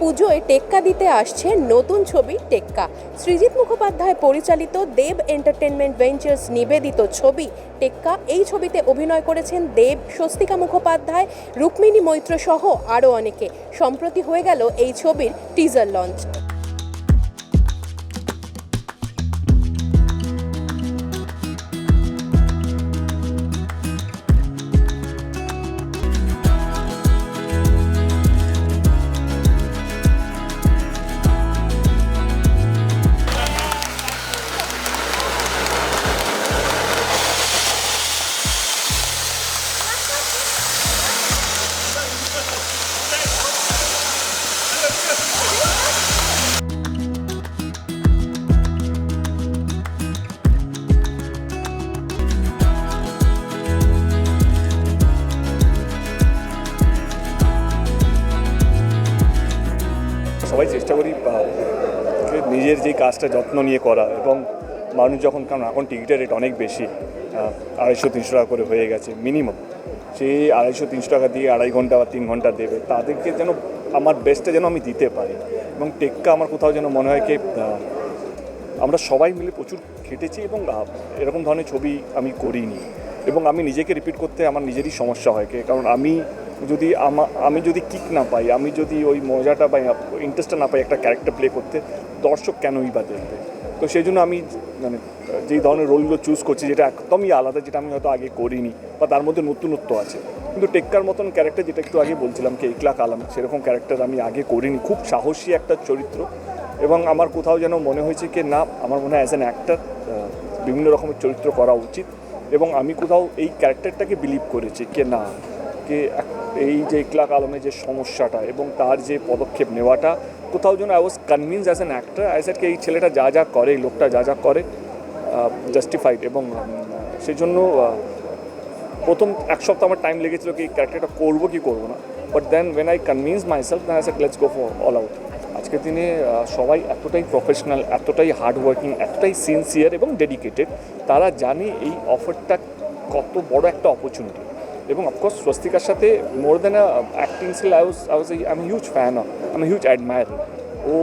পুজোয় টেক্কা দিতে আসছে নতুন ছবি টেক্কা। সৃজিত মুখোপাধ্যায় পরিচালিত দেব এন্টারটেনমেন্ট ভেঞ্চার্স নিবেদিত ছবি টেক্কা। এই ছবিতে অভিনয় করেছেন দেব, স্বস্তিকা মুখোপাধ্যায়, রুক্মিণী মৈত্র সহ আরও অনেকে। সম্প্রতি হয়ে গেল এই ছবির টিজার লঞ্চ কাজটা যত্ন নিয়ে করা এবং মানুষ যখন, কারণ এখন টিকিটের রেট অনেক বেশি আড়াইশো, তিনশো টাকা করে হয়ে গেছে মিনিমাম সেই আড়াইশো, তিনশো টাকা দিয়ে আড়াই ঘণ্টা বা তিন ঘণ্টা দেবে, তাদেরকে যেন আমার বেস্টটা যেন আমি দিতে পারি। এবং টেক্কা আমার কোথাও যেন মনে হয় কি আমরা সবাই মিলে প্রচুর খেটেছি এবং এরকম ধরনের ছবি আমি করিনি। এবং আমি নিজেকে রিপিট করতে আমার নিজেরই সমস্যা হয় কারণ আমি যদি আমা যদি কিক না পাই, আমি যদি ওই মজাটা পাই ইন্টারেস্টটা না পাই একটা ক্যারেক্টার প্লে করতে, দর্শক কেনই বা দেখবে তো সেই জন্য আমি মানে যেই ধরনের রোলগুলো চুজ করছি, যেটা একদমই আলাদা, যেটা আমি হয়তো আগে করিনি, বা তার মধ্যে নতুনত্ব আছে। কিন্তু টেক্কার মতন ক্যারেক্টার যেটা একটু আগে বলছিলাম কি ইকলা কালাম সেরকম ক্যারেক্টার আমি আগে করিনি। খুব সাহসী একটা চরিত্র। এবং আমার কোথাও যেন মনে হয়েছে কি, না, আমার মনে হয় অ্যাজ অ্যান অ্যাক্টার বিভিন্ন রকমের চরিত্র করা উচিত। এবং আমি কোথাও এই ক্যারেক্টারটাকে বিলিভ করেছি কে, না, কে এই যে ইকলাক আলমের যে সমস্যাটা এবং তার যে পদক্ষেপ নেওয়াটা, কোথাও যেন I was convince as an actor as কি এই ছেলেটা যা যা করে, এই লোকটা যা যা করে জাস্টিফাইড এবং সেই জন্য প্রথম এক সপ্তাহ আমার টাইম লেগেছিল কি ক্যারেক্টারটা করব কি করব না? But then when I convince myself then I set let's go for all out আজকের দিনে সবাই এতটাই প্রফেশনাল এতটাই হার্ড ওয়ার্কিং এতটাই সিনসিয়ার এবং ডেডিকেটেড তারা জানে এই অফারটা কত বড় একটা অপরচুনিটি এবং অফকোর্স স্বস্তিকার সাথে more than acting skill I was I was I am huge fan of I am huge admirer ও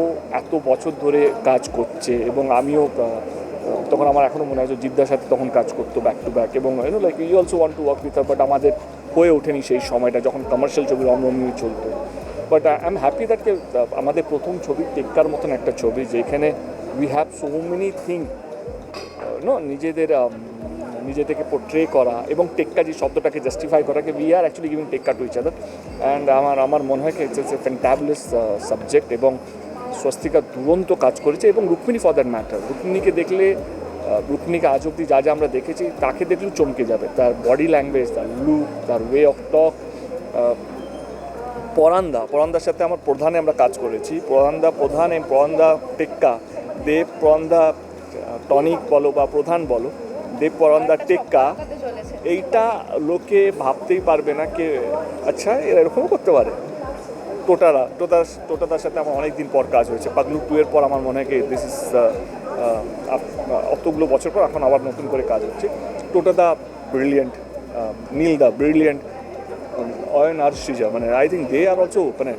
এত বছর ধরে কাজ করছে এবং আমিও তখন আমার এখনও মনে হয় জিদ্দার সাথে তখন কাজ করতো ব্যাক টু ব্যাক এবং you know like you also want to work with but আমাদের হয়ে ওঠেনি সেই সময়টা যখন কমার্শিয়াল ছবি রমরমিয়ে চলতো। But I am happy that কে আমাদের প্রথম ছবি টেক্কার মতন একটা ছবি, যেখানে we have so many thing no নিজেদের um, নিজেদেরকে পোট্রে করা এবং টেক্কা যে শব্দটাকে জাস্টিফাই করা করাকে we are actually giving tekka to each other and আমার আমার মনে হয় it's it's a fantabulous subject uh, এবং স্বস্তিকা দুরন্ত কাজ করেছে এবং রুক্মিণী ফর দ্যাট ম্যাটার রুক্মিণীকে দেখলে রুক্মিণীকে আজ অব্দি যা যা আমরা দেখেছি তাকে দেখলেও চমকে যাবে। তার বডি ল্যাঙ্গুয়েজ তার লুক তার ওয়ে অফ টক পরান্দা পরান্দার সাথে আমার প্রধানে আমরা কাজ করেছি। পরান্দা প্রধান পরান্দা টেক্কা দেব পরান্দা টনিক বলো বা প্রধান বলো। দেব পরান্দা টেক্কা, এইটা লোকে ভাবতেই পারবে না কে আচ্ছা এরা এরকমও করতে পারে। টোটারা, টোটার, টোটাদার সাথে আমার অনেক দিন পর কাজ হয়েছে। পাগলু টু এর পর আমার মনে হয় দিস ইজ অতগুলো বছর পর এখন আবার নতুন করে কাজ হচ্ছে। টোটাদা ব্রিলিয়েন্ট নীল দা ব্রিলিয়েন্ট অয়ন আর সৃজা মানে I think they are also মানে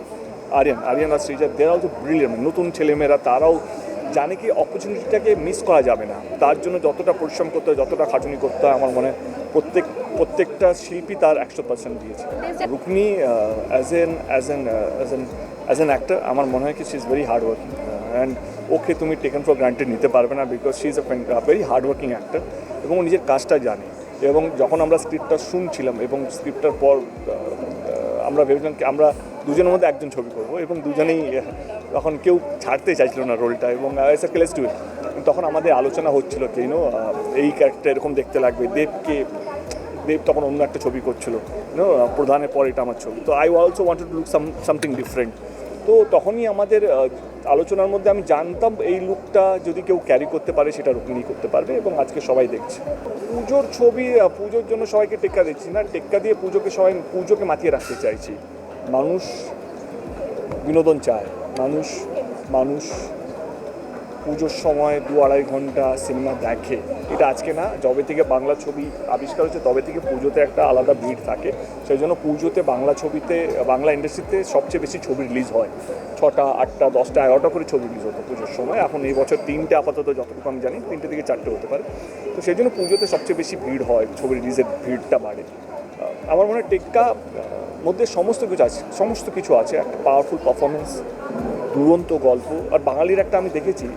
আরিয়ান আরিয়ান আর Srija they are also brilliant নতুন ছেলেমেয়েরা, তারাও জানে কি অপরচুনিটিটাকে মিস করা যাবে না। তার জন্য যতটা পরিশ্রম করতে হয়, যতটা খাটুনি করতে হয়, আমার মনে প্রত্যেক, প্রত্যেকটা শিল্পী তার একশো পার্সেন্ট দিয়েছে। Rukmini as an as an as an as an actor আমার মনে হয় কি she is very hard working and okay তুমি টেকেন ফর গ্রান্টেড নিতে পারবে না because she is a very hard working actor এবং ও নিজের কাজটা জানে। এবং যখন আমরা স্ক্রিপ্টটা শুনছিলাম এবং স্ক্রিপ্টটার পর আমরা ভেবেছিলাম আমরা দুজনের মধ্যে একজন ছবি করব এবং দুজনেই তখন কেউ ছাড়তে চাইছিল না রোলটা এবং টু তখন আমাদের আলোচনা হচ্ছিল কি নো এই ক্যারেক্টার এরকম দেখতে লাগবে, দেবকে, দেব তখন অন্য একটা ছবি করছিল প্রধানের পর এটা আমার ছবি। তো I also wanted to look some something different তো তখনই আমাদের আলোচনার মধ্যে আমি জানতাম এই লুকটা যদি কেউ ক্যারি করতে পারে সেটা রুক্মিণী করতে পারবে এবং আজকে সবাই দেখছে। পুজোর ছবি পুজোর জন্য সবাইকে টেক্কা দিচ্ছি না, টেক্কা দিয়ে পুজোকে সবাই, পুজোকে মাতিয়ে রাখতে চাইছি। মানুষ বিনোদন চায়। মানুষ মানুষ পুজোর সময় দু আড়াই ঘণ্টা সিনেমা দেখে। এটা আজকে না, যবে থেকে বাংলা ছবি আবিষ্কার হচ্ছে তবে থেকে পুজোতে একটা আলাদা ভিড় থাকে। সেই জন্য পুজোতে বাংলা ছবিতে, বাংলা ইন্ডাস্ট্রিতে সবচেয়ে বেশি ছবি রিলিজ হয়। ছটা, আটটা, দশটা, এগারোটা করে ছবি রিলিজ হতো পুজোর সময়। এখন এই বছর তিনটে আপাতত যতটুকু আমি জানি, তিনটে থেকে চারটে হতে পারে। তো সেই জন্য পুজোতে সবচেয়ে বেশি ভিড় হয়, ছবি রিলিজের ভিড়টা বাড়ে। আমার মনে হয় টেক্কা মধ্যে সমস্ত কিছু আছে, সমস্ত কিছু আছে, একটা পাওয়ারফুল পারফরমেন্স দুরন্ত গল্প, আর বাঙালির একটা আমি দেখেছি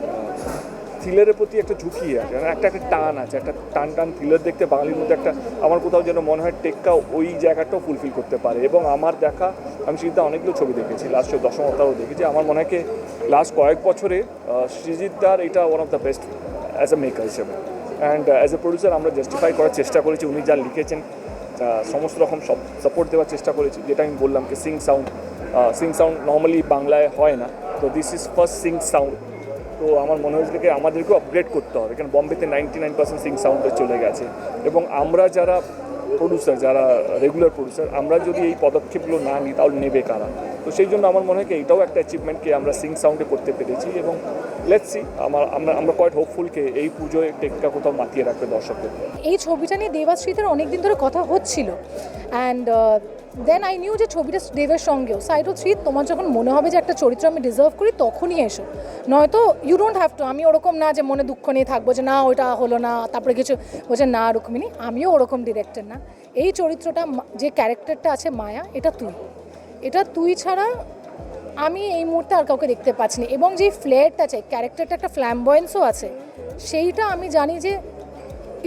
থ্রিলারের প্রতি একটা ঝুঁকি আছে মানে একটা একটা টান আছে, একটা টান টান থ্রিলার দেখতে বাঙালির মধ্যে একটা, আমার কোথাও যেন মনে হয় টেক্কা ওই জায়গাটাও ফুলফিল করতে পারে, এবং আমার দেখা, আমি সৃজিৎদা অনেকগুলো ছবি দেখেছি লাস্ট দশম অবতারও দেখেছি, আমার মনে হয় লাস্ট কয়েক বছরে সৃজিৎদার এটা one of the best as a maker হিসেবে অ্যান্ড অ্যাজ এ প্রডিউসার আমরা জাস্টিফাই করার চেষ্টা করেছি, উনি যা লিখেছেন সমস্ত রকম সব সাপোর্ট দেওয়ার চেষ্টা করেছি। যেটা আমি বললাম কি sync sound sync sound normally বাংলায় হয় না। তো this is first sync sound তো আমার মনে হয়েছিল কি আমাদেরকেও আপগ্রেড করতে হবে। কারণ বম্বেতে নাইনটি নাইন পার্সেন্ট সিং সাউন্ডে চলে গেছে। এবং আমরা যারা প্রডিউসার যারা রেগুলার প্রডিউসার আমরা যদি এই পদক্ষেপগুলো না নিই, তাহলে নেবে কারা? তো সেই জন্য আমার মনে হয় কি এটাও একটা অ্যাচিভমেন্টকে আমরা সিং সাউন্ডে করতে পেরেছি। এবং লেটস আমার, আমরা আমরা কোয়াইট হোপফুলকে এই পুজোয় টেক্কা কোথাও মাতিয়ে রাখবে দর্শকদের। এই ছবিটা নিয়ে দেবাশ্রীতের অনেক দিন ধরে কথা হচ্ছিল। অ্যান্ড দেন আই নিউ যে ছবিটা দেবের সঙ্গেও। সাইড থ্রি তোমার যখন মনে হবে যে একটা চরিত্র আমি ডিজার্ভ করি, তখনই এসো। নয়তো ইউ ডোন্ট হ্যাভ টু আমি ওরকম না যে মনে দুঃখ নিয়ে থাকব যে না, ওইটা হলো না, তারপরে কিছু বলছে, না, রুক্মিণী, আমিও ওরকম ডিরেক্টর না। এই চরিত্রটা যে ক্যারেক্টারটা আছে মায়া, এটা তুই। এটা তুই ছাড়া আমি এই মুহূর্তে আর কাউকে দেখতে পাচ্ছি না। এবং যে ফ্লেয়ারটা আছে ক্যারেক্টারটা একটা ফ্ল্যাম্বয়েন্সও আছে সেইটা আমি জানি যে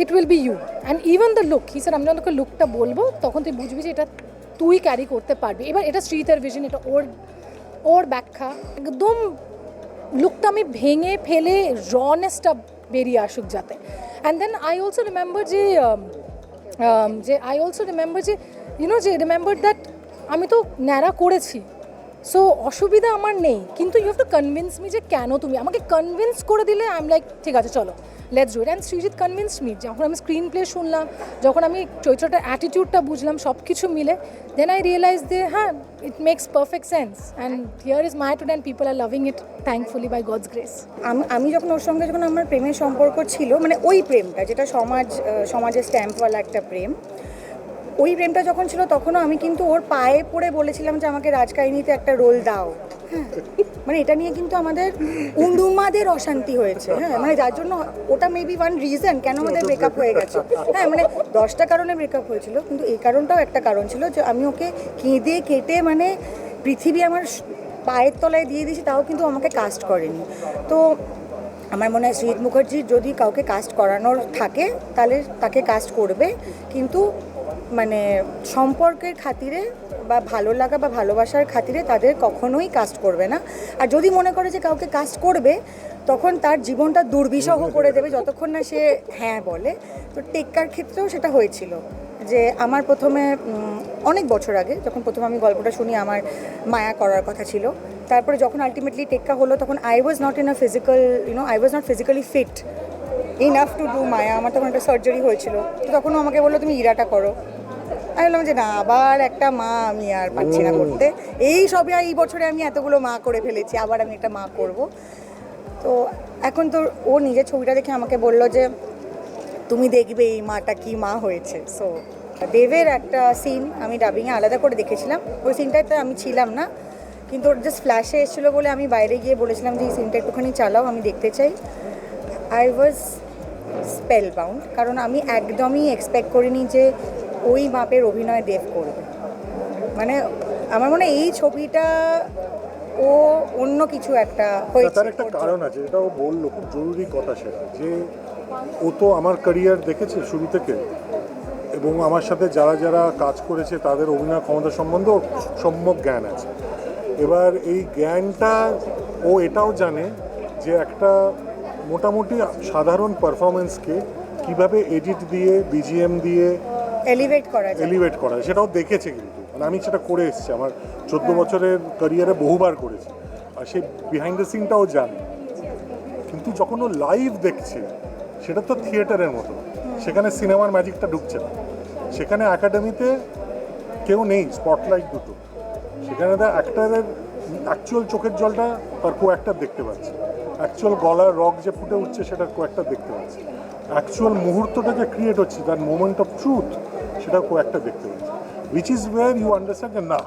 it will be you and even the look sir আমি যখন তোকে লুকটা বলব তখন তুই বুঝবি যে এটা তুই ক্যারি করতে পারবি। এবার এটা শ্রীতের ভিশন এটা ওর ওর ব্যাখ্যা। একদম লুকটা আমি ভেঙে ফেলে রনেসটা বেরিয়ে আসুক যাতে। And then I also remember যে um, um, যে আই অলসো রিমেম্বার যে ইউনো যে রিমেম্বার দ্যাট আমি তো ন্যাড়া করেছি। সো অসুবিধা আমার নেই, কিন্তু you have to convince me যে কেন তুমি? আমাকে কনভিন্স করে দিলে আই এম লাইক ঠিক আছে, চলো। Let's do it and Srijit convince me যখন আমি স্ক্রিন প্লে শুনলাম, যখন আমি চরিত্রটার অ্যাটিটিউডটা বুঝলাম সব কিছু মিলে দেন আই রিয়েলাইজ দে হ্যাঁ it makes perfect sense and here is my টুড and people are loving it thankfully by God's grace আমি আমি যখন ওর সঙ্গে যখন আমার প্রেমের সম্পর্ক ছিল মানে ওই প্রেমটা, যেটা সমাজ সমাজের স্ট্যাম্পওয়ালা একটা প্রেম ওই প্রেমটা যখন ছিল, তখনও আমি কিন্তু ওর পায়ে পড়ে বলেছিলাম যে আমাকে রাজকাহিনীতে একটা রোল দাও। হ্যাঁ মানে এটা নিয়ে কিন্তু আমাদের উন্ডুমাদের অশান্তি হয়েছে। হ্যাঁ মানে যার জন্য ওটা মেবি ওয়ান রিজন কেন আমাদের ব্রেকআপ হয়ে গেছে। হ্যাঁ মানে দশটা কারণে ব্রেকআপ হয়েছিল, কিন্তু এই কারণটাও একটা কারণ ছিল যে আমি ওকে কেঁদে কেটে মানে পৃথিবী আমার পায়ের তলায় দিয়ে দিয়েছি, তাও কিন্তু আমাকে কাস্ট করেনি। তো আমার মনে হয় শ্রীজিৎ মুখার্জির যদি কাউকে কাস্ট করানোর থাকে, তাহলে তাকে কাস্ট করবে। কিন্তু মানে সম্পর্কের খাতিরে বা ভালো লাগা বা ভালোবাসার খাতিরে তাদের কখনোই কাস্ট করবে না। আর যদি মনে করে যে কাউকে কাস্ট করবে তখন তার জীবনটা দুর্বিষহ করে দেবে যতক্ষণ না সে হ্যাঁ বলে। তো টেক্কার ক্ষেত্রেও সেটা হয়েছিল যে আমার প্রথমে অনেক বছর আগে যখন প্রথমে আমি গল্পটা শুনি আমার মায়া করার কথা ছিল। তারপরে যখন আলটিমেটলি টেক্কা হলো তখন I was not in a physical you know I was not physically fit enough to do Maya. আমার তখন একটা সার্জারি হয়েছিল। তো তখনও আমাকে বলল তুমি ইরাটা করো। আমি বললাম যে না আবার একটা মা আমি আর পাচ্ছি না করতে। এই সবে এই বছরে আমি এতগুলো মা করে ফেলেছি আবার আমি একটা মা করব। তো এখন তো ও নিজের ছবিটা দেখে আমাকে বলল যে তুমি দেখবে এই মাটা কি মা হয়েছে। সো দেবের একটা সিন আমি ডাবিংয়ে আলাদা করে দেখেছিলাম। ওই সিনটাতে আমি ছিলাম না কিন্তু ওর জাস্ট ফ্ল্যাশে এসেছিল বলে আমি বাইরে গিয়ে বলেছিলাম যে এই সিনটা একটুখানি চালাও আমি দেখতে চাই। আই ওয়াজ স্পেল বাউন্ড কারণ আমি একদমই এক্সপেক্ট করিনি যে ওই মাপের অভিনয় দেব করবে। মানে আমার মনে এই ছবিটা ও অন্য কিছু একটা হয়েছে তার একটা কারণ আছে এটা ও বলল খুব জরুরি কথা সেটা যে ও তো আমার ক্যারিয়ার দেখেছে শুরু থেকে এবং আমার সাথে যারা যারা কাজ করেছে তাদের অভিনয় ক্ষমতা সম্বন্ধে সম্যক জ্ঞান আছে। এবার এই জ্ঞানটা ও এটাও জানে যে একটা মোটামুটি সাধারণ পারফরমেন্সকে কীভাবে এডিট দিয়ে বিজিএম দিয়ে এলিভেট করা যায়। এলিভেট করা যায়, সেটাও দেখেছে কিন্তু। মানে আমি সেটা করে এসেছি। আমার চোদ্দ বছরের ক্যারিয়ারে বহুবার করেছি। আর সেই বিহাইন্ড দ্য সিনটাও জানে। কিন্তু যখন ও লাইভ দেখছে সেটা তো থিয়েটারের মতো। সেখানে সিনেমার ম্যাজিকটা ঢুকছে না। সেখানে একাডেমিতে কেউ নেই স্পটলাইট দুটো। সেখানে অ্যাক্টারের অ্যাকচুয়াল চোখের জলটা তার কো অ্যাক্টার দেখতে পাচ্ছে অ্যাকচুয়াল গলার রক যে ফুটে উঠছে সেটা কয়েকটা দেখতে পাচ্ছি অ্যাকচুয়াল মুহূর্তটা যে ক্রিয়েট হচ্ছে দ্যাট মোমেন্ট অফ ট্রুথ সেটা কয়েকটা দেখতে পাচ্ছি which is where you understand না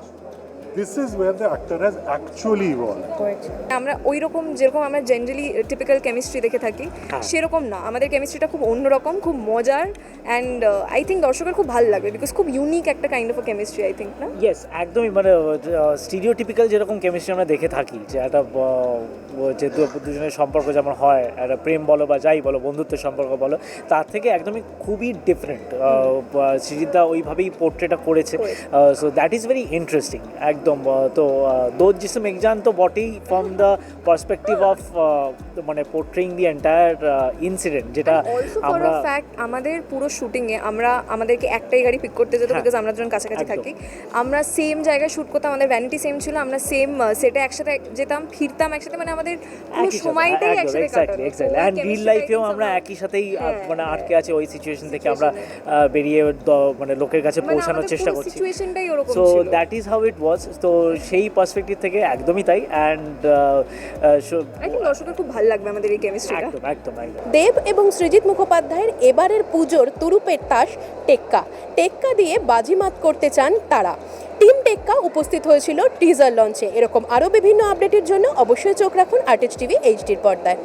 this is where the actor has actually evolve আমরা ওই রকম যেরকম আমরা জেনারেলি টিপিক্যাল কেমিস্ট্রি দেখে থাকি সেরকম না। আমাদের কেমিস্ট্রিটা খুব অন্যরকম খুব মজার অ্যান্ড আই থিঙ্ক দর্শকের খুব ভালো লাগবে বিকজ খুব ইউনিক একটা kind of chemistry I think না? ইয়েস একদমই। মানে স্টিরিওটিপিক্যাল যেরকম কেমিস্ট্রি আমরা দেখে থাকি যে একটা আহ, যে দুজনের সম্পর্ক যেমন হয় একটা প্রেম বলো বা যাই বলো বন্ধুত্বের সম্পর্ক বলো তার থেকে একদমই খুবই ডিফারেন্ট সৃজিতদা ওইভাবেই পোর্ট্রেটা করেছে। So that is very interesting একদম। তো দোজ জিসম এক্সাম তো বটেই ফ্রম দ্য পার্সপেক্টিভ অফ মানে পোর্ট্রেইং দি এন্টায়ার ইনসিডেন্ট যেটা আমরা ফ্যাক্ট আমাদের পুরো শুটিংয়ে আমরা আমাদেরকে একটাই গাড়ি পিক করতে যেত হ্যাঁ, বিকজ আমরা দুজন কাছাকাছি থাকি। আমরা সেম জায়গায় শ্যুট করতাম আমাদের ভ্যানিটি সেম ছিল আমরা সেম সেটা একসাথে যেতাম ফিরতাম একসাথে মানে আমাদের পুরো সময়টাই একসাথে এক্স্যাক্টলি এক্স্যাক্টলি অ্যান্ড রিল লাইফেও আমরা একই সাথেই হ্যাঁ, মানে আটকে আছে ওই সিচুয়েশন থেকে আমরা বেরিয়ে মানে লোকের কাছে পৌঁছানোর চেষ্টা করছি। সিচুয়েশনটাই ওরকম so that is how it was তো সেই পার্সপেক্টিভ থেকে একদমই তাই। অ্যান্ড দর্শকের খুব ভালো লাগবে আমাদের এই কেমিস্ট্রিটা একদম একদম একদম। দেব এবং সৃজিত মুখোপাধ্যায়ের এবারের পুজোর তুরুপের তাস টেক্কা। টেক্কা দিয়ে বাজিমাত করতে চান তারা। টিম টেক্কা উপস্থিত হয়েছিল টিজার লঞ্চে এরকম আরও বিভিন্ন আপডেটের জন্য অবশ্যই চোখ রাখুন আর্টিস্ট টিভি এইচডির পর্দায়।